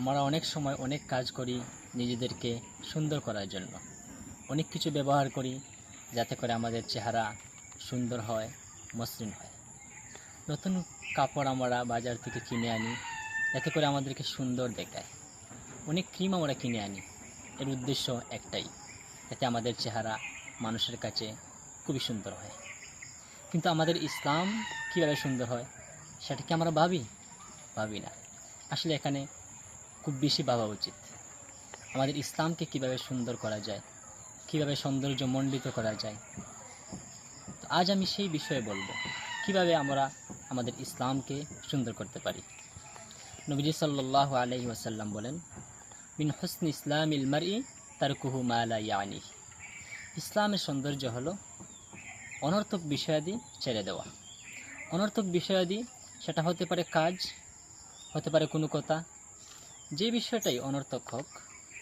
আমরা অনেক সময় অনেক কাজ করি নিজেদেরকে সুন্দর করার জন্য। অনেক কিছু ব্যবহার করি যাতে করে আমাদের চেহারা সুন্দর হয়, মসৃণ হয়। নতুন কাপড় আমরা বাজার থেকে কিনে আনি, যাতে করে আমাদেরকে সুন্দর দেখায়। অনেক ক্রিম আমরা কিনে আনি, এর উদ্দেশ্য একটাই, যাতে আমাদের চেহারা মানুষের কাছে খুবই সুন্দর হয়। কিন্তু আমাদের ইসলাম কীভাবে সুন্দর হয়, সেটা কি আমরা ভাবি? ভাবি না। আসলে এখানে খুব বেশি ভাবা উচিত। আমাদের ইসলামকে কীভাবে সুন্দর করা যায়, কীভাবে সৌন্দর্য মণ্ডিত করা যায়। তো আজ আমি সেই বিষয়ে বলব, কীভাবে আমরা আমাদের ইসলামকে সুন্দর করতে পারি। নবীজি সাল্লাহ আলহি ওয়াসাল্লাম বলেন, মিন হুসন ইসলাম ইলমারি তার কুহু মালা ইয়ানি। ইসলামের সৌন্দর্য হলো অনর্থক বিষয়াদি ছেড়ে দেওয়া। অনর্থক বিষয়াদি, সেটা হতে পারে কাজ, হতে পারে কোনো কথা যে বিষয়টাই অনর্থক হোক,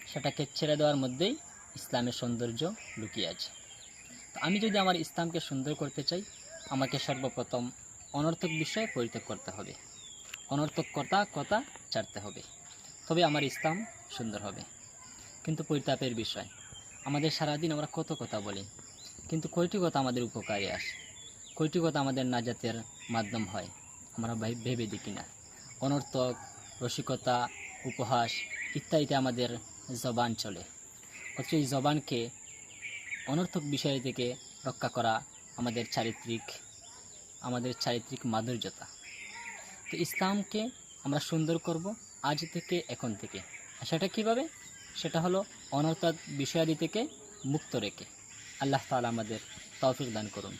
সেটাকে ছেড়ে দেওয়ার মধ্যেই ইসলামের সৌন্দর্য লুকিয়ে আছে। তো আমি যদি আমার ইসলামকে সুন্দর করতে চাই, আমাকে সর্বপ্রথম অনর্থক বিষয় পরিত্যাগ করতে হবে। অনর্থক কথা কথা ছাড়তে হবে। তবে আমার ইসলাম সুন্দর হবে। কিন্তু পরিতাপের বিষয়, আমাদের সারাদিন আমরা কত কথা বলি, কিন্তু কয়টি কথা আমাদের উপকারে আসে? কয়টি কথা আমাদের নাজাতের মাধ্যম হয়, আমরা ভেবে দেখি না। অনর্থক, রসিকতা উপহাস ইত্যাদিতে আমাদের জবান চলে। অথচ এই জবানকে অনর্থক বিষয় থেকে রক্ষা করা আমাদের চারিত্রিক আমাদের চারিত্রিক মাধুর্যতা। তো ইসলামকে আমরা সুন্দর করব আজ থেকে, এখন থেকে। সেটা কীভাবে? সেটা হলো অনর্থক বিষয়াদি থেকে মুক্ত রেখে। আল্লাহ তাআলা আমাদের তৌফিক দান করুন।